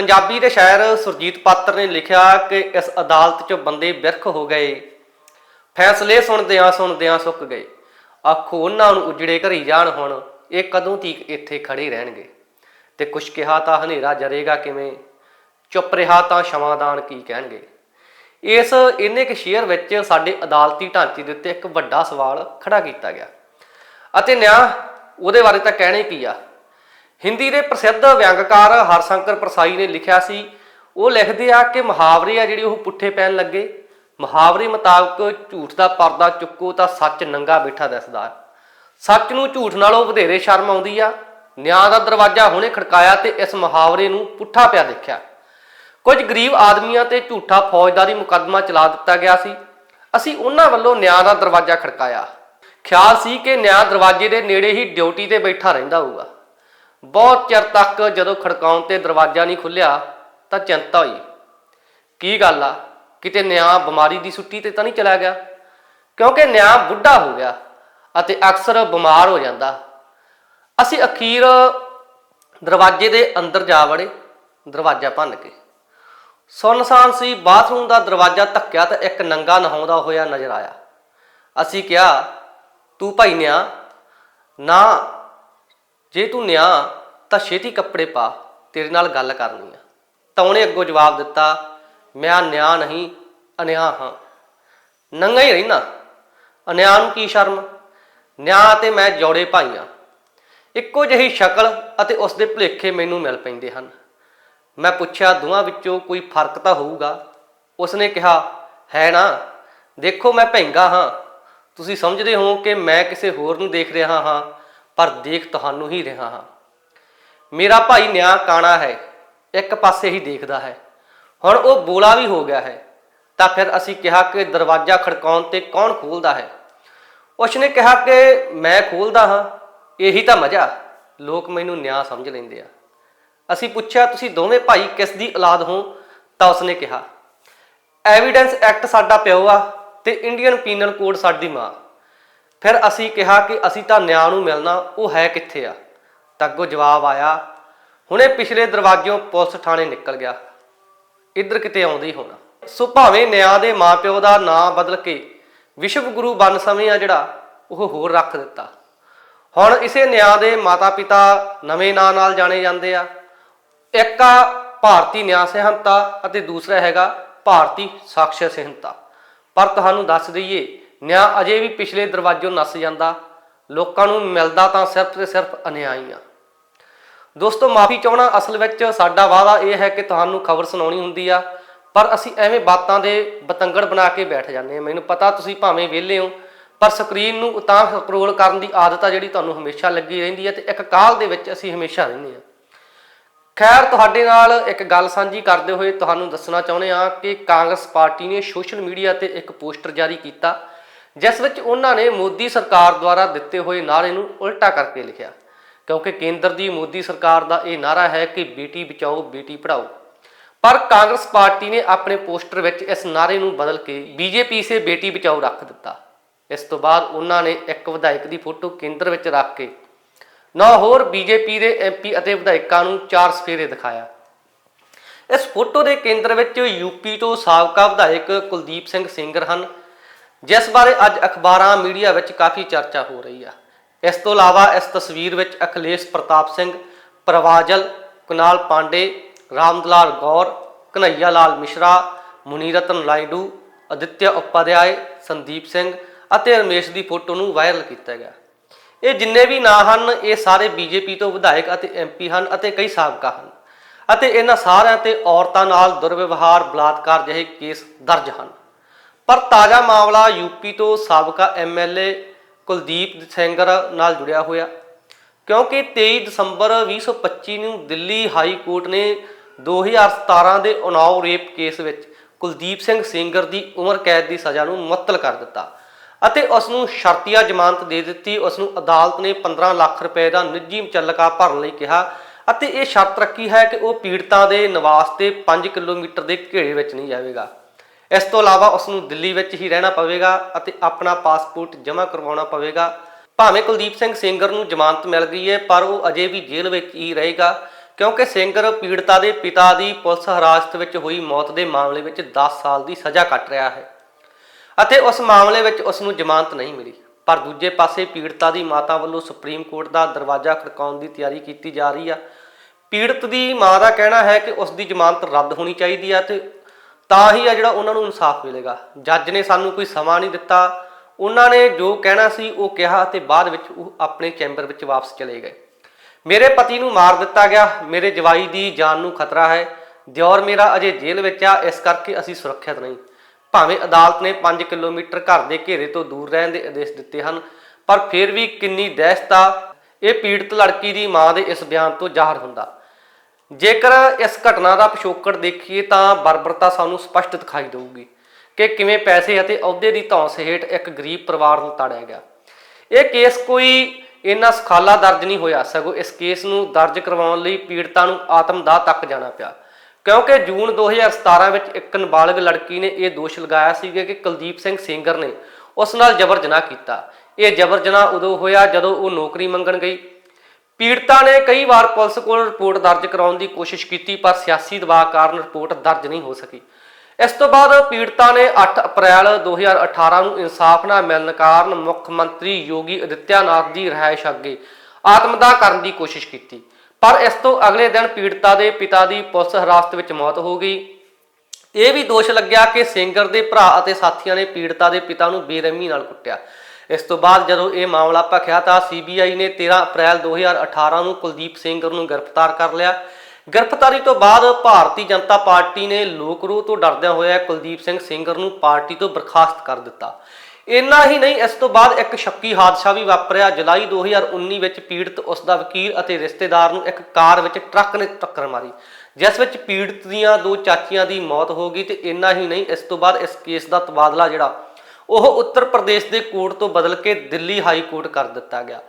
ਪੰਜਾਬੀ ਦੇ ਸ਼ਾਇਰ ਸੁਰਜੀਤ ਪਾਤਰ ਨੇ ਲਿਖਿਆ ਕਿ ਇਸ ਅਦਾਲਤ 'ਚ ਬੰਦੇ ਬਿਰਖ ਹੋ ਗਏ। ਫੈਸਲੇ ਸੁਣਦਿਆਂ ਸੁਣਦਿਆਂ ਸੁੱਕ ਗਏ। ਆਖੋ ਉਹਨਾਂ ਨੂੰ ਉਜੜੇ ਘਰੀ ਜਾਣ ਹੁਣ, ਇਹ ਕਦੋਂ ਤੀਕ ਇੱਥੇ ਖੜੇ ਰਹਿਣਗੇ? ਤੇ ਕੁਛ ਕਿਹਾ ਤਾਂ ਹਨੇਰਾ ਜਰੇਗਾ ਕਿਵੇਂ? ਚੁੱਪ ਰਿਹਾ ਤਾਂ ਸ਼ਮਾਦਾਨ ਕੀ ਕਹਿਣਗੇ? ਇਸ ਇੰਨੇ ਕੁ ਸ਼ੇਅਰ ਵਿੱਚ ਸਾਡੇ ਅਦਾਲਤੀ ਢਾਂਚੇ ਦੇ ਉੱਤੇ ਇੱਕ ਵੱਡਾ ਸਵਾਲ ਖੜਾ ਕੀਤਾ ਗਿਆ। ਅਤੇ ਨਿਆਂ, ਉਹਦੇ ਬਾਰੇ ਤਾਂ ਕਹਿਣੇ ਕੀ ਆ? ਹਿੰਦੀ ਦੇ ਪ੍ਰਸਿੱਧ ਵਿਅੰਗਕਾਰ ਹਰਸ਼ੰਕਰ ਪ੍ਰਸਾਈ ਨੇ ਲਿਖਿਆ ਸੀ, ਉਹ ਲਿਖਦੇ ਆ ਕਿ ਮੁਹਾਵਰੇ ਆ ਜਿਹੜੇ ਉਹ ਪੁੱਠੇ ਪੈਣ ਲੱਗੇ। ਮੁਹਾਵਰੇ ਮੁਤਾਬਕ ਝੂਠ ਦਾ ਪਰਦਾ ਚੁੱਕੋ ਤਾਂ ਸੱਚ ਨੰਗਾ ਬੈਠਾ ਦਿਸਦਾ। ਸੱਚ ਨੂੰ ਝੂਠ ਨਾਲੋਂ ਵਧੇਰੇ ਸ਼ਰਮ ਆਉਂਦੀ ਆ। ਨਿਆਂ ਦਾ ਦਰਵਾਜ਼ਾ ਹੁਣੇ ਖੜਕਾਇਆ ਤੇ ਇਸ ਮੁਹਾਵਰੇ ਨੂੰ ਪੁੱਠਾ ਪਿਆ ਦੇਖਿਆ। ਕੁਝ ਗਰੀਬ ਆਦਮੀਆਂ ਤੇ ਝੂਠਾ ਫੌਜਦਾਰੀ ਮੁਕੱਦਮਾ ਚਲਾ ਦਿੱਤਾ ਗਿਆ ਸੀ। ਅਸੀਂ ਉਹਨਾਂ ਵੱਲੋਂ ਨਿਆਂ ਦਾ ਦਰਵਾਜ਼ਾ ਖੜਕਾਇਆ। ਖਿਆਲ ਸੀ ਕਿ ਨਿਆਂ ਦਰਵਾਜ਼ੇ ਦੇ ਨੇੜੇ ਹੀ ਡਿਊਟੀ ਤੇ ਬੈਠਾ ਰਹਿੰਦਾ ਹੋਊਗਾ। ਬਹੁਤ ਚਿਰ ਤੱਕ ਜਦੋਂ ਖੜਕਾਉਣ ਤੇ ਦਰਵਾਜ਼ਾ ਨਹੀਂ ਖੁੱਲਿਆ, ਤਾਂ ਚਿੰਤਾ ਹੋਈ। ਕੀ ਗੱਲ ਆ? ਕਿਤੇ ਨਿਆਂ ਬਿਮਾਰੀ ਦੀ ਛੁੱਟੀ ਤੇ ਤਾਂ ਨਹੀਂ ਚਲਾ ਗਿਆ? ਕਿਉਂਕਿ ਨਿਆਂ ਬੁੱਢਾ ਹੋ ਗਿਆ ਅਤੇ ਅਕਸਰ ਬਿਮਾਰ ਹੋ ਜਾਂਦਾ। ਅਸੀਂ ਅਖੀਰ ਦਰਵਾਜ਼ੇ ਦੇ ਅੰਦਰ ਜਾ ਵੜੇ, ਦਰਵਾਜ਼ਾ ਭੰਨ ਕੇ। ਸੁੰਨਸਾਨ ਸੀ, ਬਾਥਰੂਮ ਦਾ ਦਰਵਾਜ਼ਾ ਧੱਕਿਆ ਤਾਂ ਇੱਕ ਨੰਗਾ ਨਹਾਉਂਦਾ ਹੋਇਆ ਨਜ਼ਰ ਆਇਆ। ਅਸੀਂ ਕਿਹਾ, ਤੂੰ ਭਾਈ ਨਿਆ, ਨਾ ਜੇ ਤੂੰ ਨਿਆ, ਤਾਂ ਛੇਤੀ ਕੱਪੜੇ ਪਾ, ਤੇਰੇ ਨਾਲ ਗੱਲ ਕਰਨੀ ਆ। ਤਾਂ ਉਹਨੇ ਅੱਗੋਂ ਜਵਾਬ ਦਿੱਤਾ, ਮੈਂ ਨਿਆ ਨਹੀਂ, ਅਨਿਆ ਹਾਂ। ਨੰਗਾ ਹੀ ਰਹਿਣਾ। ਅਨਿਆ ਨੂੰ ਕੀ ਸ਼ਰਮ? ਨਿਆ ਤੇ ਮੈਂ ਜੋੜੇ ਭਾਈਆਂ ਇੱਕੋ ਜਿਹੀ ਸ਼ਕਲ ਅਤੇ ਉਸ ਦੇ ਭੁਲੇਖੇ ਮੈਨੂੰ ਮਿਲ ਪੈਂਦੇ ਹਨ। ਮੈਂ ਪੁੱਛਿਆ, ਦੋਵਾਂ ਵਿੱਚੋਂ ਕੋਈ ਫ਼ਰਕ ਤਾਂ ਹੋਊਗਾ? ਉਸਨੇ ਕਿਹਾ, ਹੈ ਨਾ। ਦੇਖੋ, ਮੈਂ ਭੈਂਗਾ ਹਾਂ। ਤੁਸੀਂ ਸਮਝਦੇ ਹੋ ਕਿ ਮੈਂ ਕਿਸੇ ਹੋਰ ਨੂੰ ਦੇਖ ਰਿਹਾ ਹਾਂ। ਪਰ ਦੇਖ ਤੁਹਾਨੂੰ ਹੀ ਰਿਹਾ ਹਾਂ। ਮੇਰਾ ਭਾਈ ਨਿਆਂ ਕਾਣਾ ਹੈ, ਇੱਕ ਪਾਸੇ ਹੀ ਦੇਖਦਾ ਹੈ। ਹੁਣ ਉਹ ਬੋਲਾ ਵੀ ਹੋ ਗਿਆ ਹੈ, ਤਾਂ ਫਿਰ ਅਸੀਂ ਕਿਹਾ ਕਿ ਦਰਵਾਜ਼ਾ ਖੜਕਾਉਣ ਤੇ ਕੌਣ ਖੋਲਦਾ ਹੈ? ਉਸਨੇ ਕਿਹਾ ਕਿ ਮੈਂ ਖੋਲਦਾ ਹਾਂ, ਇਹੀ ਤਾਂ ਮਜ਼ਾ। ਲੋਕ ਮੈਨੂੰ ਨਿਆਂ ਸਮਝ ਲੈਂਦੇ ਆ। ਅਸੀਂ ਪੁੱਛਿਆ, ਤੁਸੀਂ ਦੋਵੇਂ ਭਾਈ ਕਿਸ ਦੀ ਔਲਾਦ ਹੋ? ਤਾਂ ਉਸਨੇ ਕਿਹਾ ਐਵੀਡੈਂਸ ਐਕਟ ਸਾਡਾ ਪਿਓ ਆ ਤੇ ਇੰਡੀਅਨ ਪੀਨਲ ਕੋਡ ਸਾਡੀ ਮਾਂ। ਫਿਰ ਅਸੀਂ ਕਿਹਾ ਕਿ ਅਸੀਂ ਤਾਂ ਨਿਆਂ ਨੂੰ ਮਿਲਣਾ, ਉਹ ਹੈ ਕਿੱਥੇ ਆ? ਤਾਂ ਅੱਗੋਂ ਜਵਾਬ ਆਇਆ, ਹੁਣੇ ਪਿਛਲੇ ਦਰਵਾਜ਼ਿਓਂ ਪੁਲਿਸ ਥਾਣੇ ਨਿਕਲ ਗਿਆ। ਇੱਧਰ ਕਿਤੇ ਆਉਂਦਾ ਹੀ ਹੋਣਾ। ਸੋ ਭਾਵੇਂ ਨਿਆਂ ਦੇ ਮਾਪਿਓ ਦਾ ਨਾਂ ਬਦਲ ਕੇ ਵਿਸ਼ਵ ਗੁਰੂ ਬਨ ਸਮੇਂ ਆ ਜਿਹੜਾ, ਉਹ ਹੋਰ ਰੱਖ ਦਿੱਤਾ। ਹੁਣ ਇਸੇ ਨਿਆਂ ਦੇ ਮਾਤਾ-ਪਿਤਾ ਨਵੇਂ ਨਾਂ ਨਾਲ ਜਾਣੇ ਜਾਂਦੇ ਆ। ਇੱਕ ਆ ਭਾਰਤੀ ਨਿਆਂ ਸਹਿੰਤਾ ਅਤੇ ਦੂਸਰਾ ਹੈਗਾ ਭਾਰਤੀ ਸਾਕਸ਼ਰ ਸਹਿੰਤਾ ਪਰ ਤੁਹਾਨੂੰ ਦੱਸ ਦਈਏ ਨਿਆਂ ਅਜੇ ਵੀ ਪਿਛਲੇ ਦਰਵਾਜ਼ੋਂ ਨੱਸ ਜਾਂਦਾ। ਲੋਕਾਂ ਨੂੰ ਮਿਲਦਾ ਤਾਂ ਸਿਰਫ ਤੇ ਸਿਰਫ ਅਨਿਆਈ ਆ ਦੋਸਤੋ, ਮਾਫੀ ਚਾਹਣਾ ਅਸਲ ਵਿੱਚ ਸਾਡਾ ਵਾਅਦਾ ਇਹ ਹੈ ਕਿ ਤੁਹਾਨੂੰ ਖਬਰ ਸੁਣਾਉਣੀ ਹੁੰਦੀ ਆ, ਪਰ ਅਸੀਂ ਐਵੇਂ ਬਾਤਾਂ ਦੇ ਬਤੰਗੜ ਬਣਾ ਕੇ ਬੈਠ ਜਾਂਦੇ ਹਾਂ। ਮੈਨੂੰ ਪਤਾ ਤੁਸੀਂ ਭਾਵੇਂ ਵਿਹਲੇ ਹੋ, ਪਰ ਸਕਰੀਨ ਨੂੰ ਤਾਂ ਸਕਰੋਲ ਕਰਨ ਦੀ ਆਦਤ ਆ ਜਿਹੜੀ ਤੁਹਾਨੂੰ ਹਮੇਸ਼ਾ ਲੱਗੀ ਰਹਿੰਦੀ ਹੈ ਤੇ ਇੱਕ ਕਾਲ ਦੇ ਵਿੱਚ ਅਸੀਂ ਹਮੇਸ਼ਾ ਰਹਿੰਦੇ ਹਾਂ। ਖੈਰ, ਤੁਹਾਡੇ ਨਾਲ ਇੱਕ ਗੱਲ ਸਾਂਝੀ ਕਰਦੇ ਹੋਏ ਤੁਹਾਨੂੰ ਦੱਸਣਾ ਚਾਹੁੰਦੇ ਹਾਂ ਕਿ ਕਾਂਗਰਸ ਪਾਰਟੀ ਨੇ ਸੋਸ਼ਲ ਮੀਡੀਆ ਤੇ ਇੱਕ ਪੋਸਟਰ ਜਾਰੀ ਕੀਤਾ। ਜਿਸ ਵਿੱਚ ਉਹਨਾਂ ਨੇ ਮੋਦੀ ਸਰਕਾਰ ਦੁਆਰਾ ਦਿੱਤੇ ਹੋਏ ਨਾਅਰੇ ਨੂੰ ਉਲਟਾ ਕਰਕੇ ਲਿਖਿਆ, ਕਿਉਂਕਿ ਕੇਂਦਰ ਦੀ ਮੋਦੀ ਸਰਕਾਰ ਦਾ ਇਹ ਨਾਰਾ ਹੈ ਕਿ ਬੇਟੀ ਬਚਾਓ, ਬੇਟੀ ਪੜਾਓ ਪਰ ਕਾਂਗਰਸ ਪਾਰਟੀ ਨੇ ਆਪਣੇ ਪੋਸਟਰ ਵਿੱਚ ਇਸ ਨਾਰੇ ਨੂੰ ਬਦਲ ਕੇ ਬੀਜੇਪੀ ਸੇ ਬੇਟੀ ਬਚਾਓ ਰੱਖ ਦਿੱਤਾ। ਇਸ ਤੋਂ ਬਾਅਦ ਉਹਨਾਂ ਨੇ ਇੱਕ ਵਿਧਾਇਕ ਦੀ ਫੋਟੋ ਕੇਂਦਰ ਵਿੱਚ ਰੱਖ ਕੇ ਨੌ ਹੋਰ ਬੀਜੇਪੀ ਦੇ ਐਮਪੀ ਅਤੇ ਵਿਧਾਇਕਾਂ ਨੂੰ ਚਾਰ ਸਫੇਰੇ ਦਿਖਾਇਆ। ਇਸ ਫੋਟੋ ਦੇ ਕੇਂਦਰ ਵਿੱਚ ਯੂਪੀ ਤੋਂ ਸਾਬਕਾ ਵਿਧਾਇਕ ਕੁਲਦੀਪ ਸਿੰਘ ਸਿੰਗਰ ਹਨ। ਜਿਸ ਬਾਰੇ ਅੱਜ ਅਖਬਾਰਾਂ, ਮੀਡੀਆ ਵਿੱਚ ਕਾਫੀ ਚਰਚਾ ਹੋ ਰਹੀ ਆ। ਇਸ ਤੋਂ ਇਲਾਵਾ ਇਸ ਤਸਵੀਰ ਵਿੱਚ ਅਖਲੇਸ਼ ਪ੍ਰਤਾਪ ਸਿੰਘ, ਪ੍ਰਵਾਜਲ, ਕੁਨਾਲ ਪਾਂਡੇ, ਰਾਮਦਲਾਲ ਗੌਰ ਕਨਈਆ ਲਾਲ ਮਿਸ਼ਰਾ, ਮੁਨੀਰਤਨ ਨਾਇਡੂ ਅਦਿੱਤਿਆ ਉਪਾਧਿਆਏ, ਸੰਦੀਪ ਸਿੰਘ ਅਤੇ ਰਮੇਸ਼ ਦੀ ਫੋਟੋ ਨੂੰ ਵਾਇਰਲ ਕੀਤਾ ਗਿਆ। ਇਹ ਜਿੰਨੇ ਵੀ ਨਾਂ ਹਨ, ਇਹ ਸਾਰੇ ਬੀਜੇਪੀ ਤੋਂ ਵਿਧਾਇਕ ਅਤੇ ਐਮਪੀ ਹਨ ਅਤੇ ਕਈ ਸਾਬਕਾ ਹਨ। ਅਤੇ ਇਹਨਾਂ ਸਾਰਿਆਂ ਤੇ ਔਰਤਾਂ ਨਾਲ ਦੁਰਵਿਵਹਾਰ ਬਲਾਤਕਾਰ ਜਿਹੇ ਕੇਸ ਦਰਜ ਹਨ। ਪਰ ਤਾਜ਼ਾ ਮਾਮਲਾ ਯੂਪੀ ਤੋਂ ਸਾਬਕਾ ਐਮਐਲਏ ਕੁਲਦੀਪ ਸੈਂਗਰ ਨਾਲ ਜੁੜਿਆ ਹੋਇਆ। ਕਿਉਂਕਿ 23 ਦਸੰਬਰ 2025 ਨੂੰ ਦਿੱਲੀ ਹਾਈ ਕੋਰਟ ਨੇ 2017 ਦੇ ਉਨਾਓ ਰੇਪ ਕੇਸ ਵਿੱਚ ਕੁਲਦੀਪ ਸਿੰਘ ਸਿੰਗਰ ਦੀ ਉਮਰ ਕੈਦ ਦੀ ਸਜ਼ਾ ਨੂੰ ਮੁਅੱਤਲ ਕਰ ਦਿੱਤਾ ਅਤੇ ਉਸ ਨੂੰ ਸ਼ਰਤੀਆ ਜ਼ਮਾਨਤ ਦੇ ਦਿੱਤੀ। ਉਸ ਨੂੰ ਅਦਾਲਤ ਨੇ 15 ਲੱਖ ਰੁਪਏ ਦਾ ਨਿੱਜੀ ਮੁਚੱਲਕਾ ਭਰਨ ਲਈ ਕਿਹਾ ਅਤੇ ਇਹ ਸ਼ਰਤ ਰੱਖੀ ਹੈ ਕਿ ਉਹ ਪੀੜਤਾਂ ਦੇ ਨਿਵਾਸ ਤੇ 5 ਕਿਲੋਮੀਟਰ ਦੇ ਘੇਰੇ ਵਿੱਚ ਨਹੀਂ ਜਾਵੇਗਾ। ਇਸ ਤੋਂ ਇਲਾਵਾ ਉਸ ਨੂੰ ਦਿੱਲੀ ਵਿੱਚ ਹੀ ਰਹਿਣਾ ਪਵੇਗਾ ਅਤੇ ਆਪਣਾ ਪਾਸਪੋਰਟ ਜਮ੍ਹਾਂ ਕਰਵਾਉਣਾ ਪਵੇਗਾ। ਭਾਵੇਂ ਕੁਲਦੀਪ ਸਿੰਘ ਸੇਂਗਰ ਨੂੰ ਜ਼ਮਾਨਤ ਮਿਲ ਗਈ ਹੈ ਪਰ ਉਹ ਅਜੇ ਵੀ ਜੇਲ੍ਹ ਵਿੱਚ ਹੀ ਰਹੇਗਾ, ਕਿਉਂਕਿ ਸਿੰਗਰ ਪੀੜਤਾ ਦੇ ਪਿਤਾ ਦੀ ਪੁਲਿਸ ਹਿਰਾਸਤ ਵਿੱਚ ਹੋਈ ਮੌਤ ਦੇ ਮਾਮਲੇ ਵਿੱਚ 10 ਸਾਲ ਦੀ ਸਜ਼ਾ ਕੱਟ ਰਿਹਾ ਹੈ। ਅਤੇ ਉਸ ਮਾਮਲੇ ਵਿੱਚ ਉਸ ਨੂੰ ਜ਼ਮਾਨਤ ਨਹੀਂ ਮਿਲੀ। ਪਰ ਦੂਜੇ ਪਾਸੇ ਪੀੜਤਾ ਦੀ ਮਾਤਾ ਵੱਲੋਂ ਸੁਪਰੀਮ ਕੋਰਟ ਦਾ ਦਰਵਾਜ਼ਾ ਖੜਕਾਉਣ ਦੀ ਤਿਆਰੀ ਕੀਤੀ ਜਾ ਰਹੀ ਆ। ਪੀੜਤ ਦੀ ਮਾਂ ਦਾ ਕਹਿਣਾ ਹੈ ਕਿ ਉਸ ਦੀ ਜ਼ਮਾਨਤ ਰੱਦ ਹੋਣੀ ਚਾਹੀਦੀ ਆ ਤੇ ਤਾਂ ਹੀ ਆ ਜਿਹੜਾ ਉਹਨਾਂ ਨੂੰ ਇਨਸਾਫ ਮਿਲੇਗਾ। ਜੱਜ ਨੇ ਸਾਨੂੰ ਕੋਈ ਸਮਾਂ ਨਹੀਂ ਦਿੱਤਾ। ਉਹਨਾਂ ਨੇ ਜੋ ਕਹਿਣਾ ਸੀ ਉਹ ਕਿਹਾ ਤੇ ਬਾਅਦ ਵਿੱਚ ਉਹ ਆਪਣੇ ਚੈਂਬਰ ਵਿੱਚ ਵਾਪਸ ਚਲੇ ਗਏ। ਮੇਰੇ ਪਤੀ ਨੂੰ ਮਾਰ ਦਿੱਤਾ ਗਿਆ। ਮੇਰੇ ਜਵਾਈ ਦੀ ਜਾਨ ਨੂੰ ਖਤਰਾ ਹੈ। ਦਿਓਰ ਮੇਰਾ ਅਜੇ ਜੇਲ੍ਹ ਵਿੱਚ ਆ। ਇਸ ਕਰਕੇ ਅਸੀਂ ਸੁਰੱਖਿਅਤ ਨਹੀਂ। ਭਾਵੇਂ ਅਦਾਲਤ ਨੇ 5 ਕਿਲੋਮੀਟਰ ਘਰ ਦੇ ਘੇਰੇ ਤੋਂ ਦੂਰ ਰਹਿਣ ਦੇ ਆਦੇਸ਼ ਦਿੱਤੇ ਹਨ, ਪਰ ਫਿਰ ਵੀ ਕਿੰਨੀ ਦਹਿਸ਼ਤ ਆ। ਇਹ ਪੀੜਤ ਲੜਕੀ ਦੀ ਮਾਂ ਦੇ ਇਸ ਬਿਆਨ ਤੋਂ ਜ਼ਾਹਰ ਹੁੰਦਾ। ਜੇਕਰ ਇਸ ਘਟਨਾ ਦਾ ਪਿਛੋਕੜ ਦੇਖੀਏ ਤਾਂ ਬਰਬਰਤਾ ਸਾਨੂੰ ਸਪਸ਼ਟ ਦਿਖਾਈ ਦੇਊਗੀ ਕਿ ਕਿਵੇਂ ਪੈਸੇ ਅਤੇ ਅਹੁਦੇ ਦੀ ਧੌਂਸ ਹੇਠ ਇੱਕ ਗਰੀਬ ਪਰਿਵਾਰ ਨੂੰ ਤਾੜਿਆ ਗਿਆ। ਇਹ ਕੇਸ ਕੋਈ ਇੰਨਾ ਸਖਾਲਾ ਦਰਜ ਨਹੀਂ ਹੋਇਆ, ਸਗੋਂ ਇਸ ਕੇਸ ਨੂੰ ਦਰਜ ਕਰਵਾਉਣ ਲਈ ਪੀੜਤਾ ਨੂੰ ਆਤਮਦਾਹ ਤੱਕ ਜਾਣਾ ਪਿਆ। ਕਿਉਂਕਿ ਜੂਨ 2017 ਵਿੱਚ ਇੱਕ ਨਾਬਾਲਗ ਲੜਕੀ ਨੇ ਇਹ ਦੋਸ਼ ਲਗਾਇਆ ਸੀਗਾ ਕਿ ਕੁਲਦੀਪ ਸਿੰਘ ਸੇਂਗਰ ਨੇ ਉਸ ਨਾਲ ਜਬਰ ਜਨਾਹ ਕੀਤਾ। ਇਹ ਜਬਰ ਜਨਾਹ ਉਦੋਂ ਹੋਇਆ ਜਦੋਂ ਉਹ ਨੌਕਰੀ ਮੰਗਣ ਗਈ। ਪੀੜਤਾ ਨੇ ਕਈ ਵਾਰ ਪੁਲਿਸ ਕੋਲ ਰਿਪੋਰਟ ਦਰਜ ਕਰਾਉਣ ਦੀ ਕੋਸ਼ਿਸ਼ ਕੀਤੀ, ਪਰ ਸਿਆਸੀ ਦਬਾਅ ਕਾਰਨ ਰਿਪੋਰਟ ਦਰਜ ਨਹੀਂ ਹੋ ਸਕੀ। ਇਸ ਤੋਂ ਬਾਅਦ ਪੀੜਤਾ ਨੇ 8 ਅਪ੍ਰੈਲ 2018 ਨੂੰ ਇਨਸਾਫ ਨਾ ਮਿਲਣ ਕਾਰਨ ਮੁੱਖ ਮੰਤਰੀ ਯੋਗੀ ਅਦਿੱਤਿਆਨਾਥ ਦੀ ਰਿਹਾਇਸ਼ ਅੱਗੇ ਆਤਮਦਾਹ ਕਰਨ ਦੀ ਕੋਸ਼ਿਸ਼ ਕੀਤੀ। ਪਰ ਇਸ ਤੋਂ ਅਗਲੇ ਦਿਨ ਪੀੜਤਾ ਦੇ ਪਿਤਾ ਦੀ ਪੁਲਿਸ ਹਿਰਾਸਤ ਵਿੱਚ ਮੌਤ ਹੋ ਗਈ। ਇਹ ਵੀ ਦੋਸ਼ ਲੱਗਿਆ ਕਿ ਸਿੰਗਰ ਦੇ ਭਰਾ ਅਤੇ ਸਾਥੀਆਂ ਨੇ ਪੀੜਤਾ ਦੇ ਪਿਤਾ ਨੂੰ ਬੇਰਹਿਮੀ ਨਾਲ ਕੁੱਟਿਆ। ਇਸ ਤੋਂ ਬਾਅਦ ਜਦੋਂ ਇਹ ਮਾਮਲਾ ਭਖਿਆ ਤਾਂ ਸੀਬੀਆਈ ਨੇ 13 ਅਪ੍ਰੈਲ 2018 ਨੂੰ ਕੁਲਦੀਪ ਸਿੰਘ ਨੂੰ ਗ੍ਰਿਫਤਾਰ ਕਰ ਲਿਆ। ਗ੍ਰਿਫਤਾਰੀ ਤੋਂ ਬਾਅਦ ਭਾਰਤੀ ਜਨਤਾ ਪਾਰਟੀ ਨੇ ਲੋਕ ਰੋਹ ਤੋਂ ਡਰਦਿਆਂ ਹੋਇਆ ਕੁਲਦੀਪ ਸਿੰਘ ਸਿੰਗਰ ਨੂੰ ਪਾਰਟੀ ਤੋਂ ਬਰਖਾਸਤ ਕਰ ਦਿੱਤਾ। ਇੰਨਾ ਹੀ ਨਹੀਂ, ਇਸ ਤੋਂ ਬਾਅਦ ਇੱਕ ਸ਼ੱਕੀ ਹਾਦਸਾ ਵੀ ਵਾਪਰਿਆ। ਜੁਲਾਈ 2019 ਵਿੱਚ ਪੀੜਤ ਉਸ ਦਾ ਵਕੀਲ ਅਤੇ ਰਿਸ਼ਤੇਦਾਰ ਨੂੰ ਇੱਕ ਕਾਰ ਵਿੱਚ ਟਰੱਕ ਨੇ ਟੱਕਰ ਮਾਰੀ, ਜਿਸ ਵਿੱਚ ਪੀੜਤ ਦੀਆਂ ਦੋ ਚਾਚੀਆਂ ਦੀ ਮੌਤ ਹੋ ਗਈ ਤੇ ਇੰਨਾ ਹੀ ਨਹੀਂ, ਇਸ ਤੋਂ ਬਾਅਦ ਇਸ ਕੇਸ ਦਾ ਤਬਾਦਲਾ ਜਿਹੜਾ ਉਹ ਉੱਤਰ ਪ੍ਰਦੇਸ਼ ਦੇ ਕੋਰਟ ਤੋਂ ਬਦਲ ਕੇ ਦਿੱਲੀ ਹਾਈ ਕੋਰਟ ਕਰ ਦਿੱਤਾ ਗਿਆ।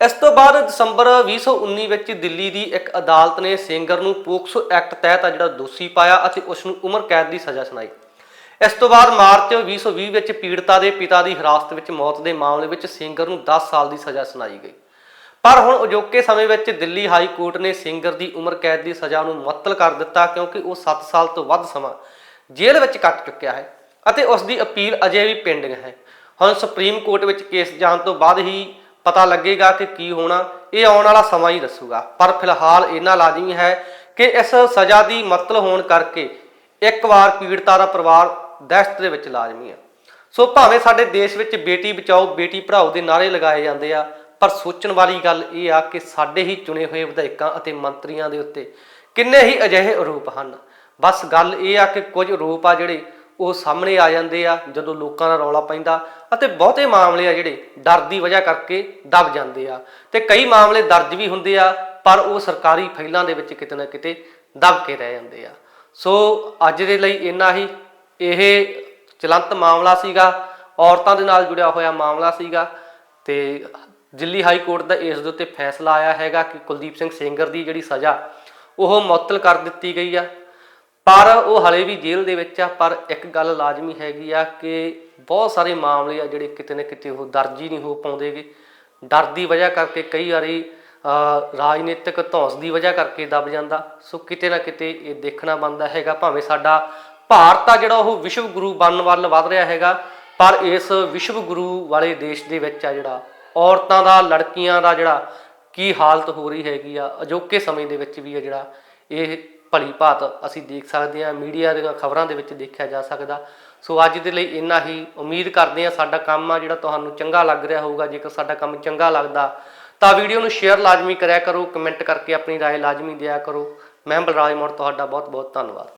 ਇਸ ਤੋਂ ਬਾਅਦ ਦਸੰਬਰ 2019 ਵਿੱਚ ਦਿੱਲੀ ਦੀ ਇੱਕ ਅਦਾਲਤ ਨੇ ਸਿੰਗਰ ਨੂੰ ਪੋਕਸੋ ਐਕਟ ਤਹਿਤ ਆ ਜਿਹੜਾ ਦੋਸ਼ੀ ਪਾਇਆ ਅਤੇ ਉਸ ਨੂੰ ਉਮਰ ਕੈਦ ਦੀ ਸਜ਼ਾ ਸੁਣਾਈ। ਇਸ ਤੋਂ ਬਾਅਦ ਮਾਰਚ 2020 ਵਿੱਚ ਪੀੜਤਾ ਦੇ ਪਿਤਾ ਦੀ ਹਿਰਾਸਤ ਵਿੱਚ ਮੌਤ ਦੇ ਮਾਮਲੇ ਵਿੱਚ ਸਿੰਗਰ ਨੂੰ 10 ਸਾਲ ਦੀ ਸਜ਼ਾ ਸੁਣਾਈ ਗਈ। ਪਰ ਹੁਣ ਅਜੋਕੇ ਸਮੇਂ ਵਿੱਚ ਦਿੱਲੀ ਹਾਈ ਕੋਰਟ ਨੇ ਸਿੰਗਰ ਦੀ ਉਮਰ ਕੈਦ ਦੀ ਸਜ਼ਾ ਨੂੰ ਮੁਅੱਤਲ ਕਰ ਦਿੱਤਾ ਕਿਉਂਕਿ ਉਹ 7 ਸਾਲ ਤੋਂ ਵੱਧ ਸਮਾਂ ਜੇਲ੍ਹ ਵਿੱਚ ਕੱਟ ਚੁੱਕਿਆ ਹੈ। ਅਤੇ ਉਸ ਦੀ ਅਪੀਲ ਅਜੇ ਵੀ ਪੈਂਡਿੰਗ ਹੈ। ਹੁਣ ਸੁਪਰੀਮ ਕੋਰਟ ਵਿੱਚ ਕੇਸ ਜਾਣ ਤੋਂ ਬਾਅਦ ਹੀ ਪਤਾ ਲੱਗੇਗਾ ਕਿ ਕੀ ਹੋਣਾ, ਇਹ ਆਉਣ ਵਾਲਾ ਸਮਾਂ ਹੀ ਦੱਸੂਗਾ। ਪਰ ਫਿਲਹਾਲ ਇਹਨਾਂ ਲਾਜ਼ਮੀ ਹੈ ਕਿ ਇਸ ਸਜ਼ਾ ਦੀ ਮਤਲਬ ਹੋਣ ਕਰਕੇ ਇੱਕ ਵਾਰ ਪੀੜਤਾ ਦਾ ਪਰਿਵਾਰ ਦਹਿਸ਼ਤ ਦੇ ਵਿੱਚ ਲਾਜ਼ਮੀ ਹੈ। ਸੋ ਭਾਵੇਂ ਸਾਡੇ ਦੇਸ਼ ਵਿੱਚ ਬੇਟੀ ਬਚਾਓ, ਬੇਟੀ ਪੜ੍ਹਾਓ ਦੇ ਨਾਰੇ ਲਗਾਏ ਜਾਂਦੇ ਆ, ਪਰ ਸੋਚਣ ਵਾਲੀ ਗੱਲ ਇਹ ਆ ਕਿ ਸਾਡੇ ਹੀ ਚੁਣੇ ਹੋਏ ਵਿਧਾਇਕਾਂ ਅਤੇ ਮੰਤਰੀਆਂ ਦੇ ਉੱਤੇ ਕਿੰਨੇ ਹੀ ਅਜਿਹੇ ਆਰੋਪ ਹਨ। ਬਸ ਗੱਲ ਇਹ ਆ ਕਿ ਕੁਝ ਆਰੋਪ ਆ ਜਿਹੜੇ ਉਹ ਸਾਹਮਣੇ ਆ ਜਾਂਦੇ ਆ, ਜਦੋਂ ਲੋਕਾਂ ਦਾ ਰੌਲਾ ਪੈਂਦਾ ਅਤੇ ਬਹੁਤੇ ਮਾਮਲੇ ਆ ਜਿਹੜੇ ਡਰ ਦੀ ਵਜ੍ਹਾ ਕਰਕੇ ਦਬ ਜਾਂਦੇ ਆ। ਤੇ ਕਈ ਮਾਮਲੇ ਦਰਜ ਵੀ ਹੁੰਦੇ ਆ, ਪਰ ਉਹ ਸਰਕਾਰੀ ਫਾਈਲਾਂ ਦੇ ਵਿੱਚ ਕਿਤੇ ਨਾ ਕਿਤੇ ਦਬ ਕੇ ਰਹਿ ਜਾਂਦੇ ਆ। ਸੋ ਅੱਜ ਦੇ ਲਈ ਇੰਨਾ ਹੀ। ਇਹ ਚਲੰਤ ਮਾਮਲਾ ਸੀਗਾ। ਔਰਤਾਂ ਦੇ ਨਾਲ ਜੁੜਿਆ ਹੋਇਆ ਮਾਮਲਾ ਸੀਗਾ। ਤੇ ਦਿੱਲੀ ਹਾਈ ਕੋਰਟ ਦਾ ਇਸ ਦੇ ਉੱਤੇ ਫੈਸਲਾ ਆਇਆ ਹੈਗਾ ਕਿ ਕੁਲਦੀਪ ਸਿੰਘ ਸੇਂਗਰ ਦੀ ਜਿਹੜੀ ਸਜ਼ਾ, ਉਹ ਮੁਅੱਤਲ ਕਰ ਦਿੱਤੀ ਗਈ ਆ। ਪਰ ਉਹ ਹਲੇ ਵੀ ਜੇਲ੍ਹ ਦੇ ਵਿੱਚ ਆ, ਪਰ ਇੱਕ ਗੱਲ ਲਾਜ਼ਮੀ ਹੈਗੀ ਆ ਕਿ ਬਹੁਤ ਸਾਰੇ ਮਾਮਲੇ ਆ ਜਿਹੜੇ ਕਿਤੇ ਨਾ ਕਿਤੇ ਉਹ ਦਰਜ ਹੀ ਨਹੀਂ ਹੋ ਪਾਉਂਦੇਗੇ। ਡਰ ਦੀ ਵਜ੍ਹਾ ਕਰਕੇ ਕਈ ਵਾਰੀ ਰਾਜਨੀਤਿਕ ਧੌਂਸ ਦੀ ਵਜ੍ਹਾ ਕਰਕੇ ਦਬ ਜਾਂਦਾ। ਸੋ ਕਿਤੇ ਨਾ ਕਿਤੇ ਇਹ ਦੇਖਣਾ ਬਣਦਾ ਹੈਗਾ, ਭਾਵੇਂ ਸਾਡਾ ਭਾਰਤ ਆ ਜਿਹੜਾ ਉਹ ਵਿਸ਼ਵ ਗੁਰੂ ਬਣਨ ਵੱਲ ਵਧ ਰਿਹਾ ਹੈਗਾ, ਪਰ ਇਸ ਵਿਸ਼ਵ ਗੁਰੂ ਵਾਲੇ ਦੇਸ਼ ਦੇ ਵਿੱਚ ਆ ਜਿਹੜਾ, ਔਰਤਾਂ ਦਾ, ਲੜਕੀਆਂ ਦਾ ਜਿਹੜਾ ਕੀ ਹਾਲਤ ਹੋ ਰਹੀ ਹੈਗੀ ਆ, ਅਜੋਕੇ ਸਮੇਂ ਦੇ ਵਿੱਚ ਵੀ ਆ ਜਿਹੜਾ, ਇਹ ਭਲੀ ਭਾਤ ਅਸੀਂ ਦੇਖ ਸਕਦੇ ਹਾਂ ਮੀਡੀਆ ਦੀਆਂ ਖਬਰਾਂ ਦੇ ਵਿੱਚ ਦੇਖਿਆ ਜਾ ਸਕਦਾ ਸੋ ਅੱਜ ਦੇ ਲਈ ਇੰਨਾ ਹੀ ਉਮੀਦ ਕਰਦੇ ਹਾਂ ਸਾਡਾ ਕੰਮ ਆ ਜਿਹੜਾ ਤੁਹਾਨੂੰ ਚੰਗਾ ਲੱਗ ਰਿਹਾ ਹੋਊਗਾ ਜੇਕਰ ਸਾਡਾ ਕੰਮ ਚੰਗਾ ਲੱਗਦਾ ਤਾਂ ਵੀਡੀਓ ਨੂੰ ਸ਼ੇਅਰ ਲਾਜ਼ਮੀ ਕਰਿਆ ਕਰੋ ਕਮੈਂਟ ਕਰਕੇ ਆਪਣੀ رائے ਲਾਜ਼ਮੀ ਦਿਆ ਕਰੋ ਮੈਂ ਬਲਰਾਜ ਮੋੜ ਤੁਹਾਡਾ ਬਹੁਤ ਬਹੁਤ ਧੰਨਵਾਦ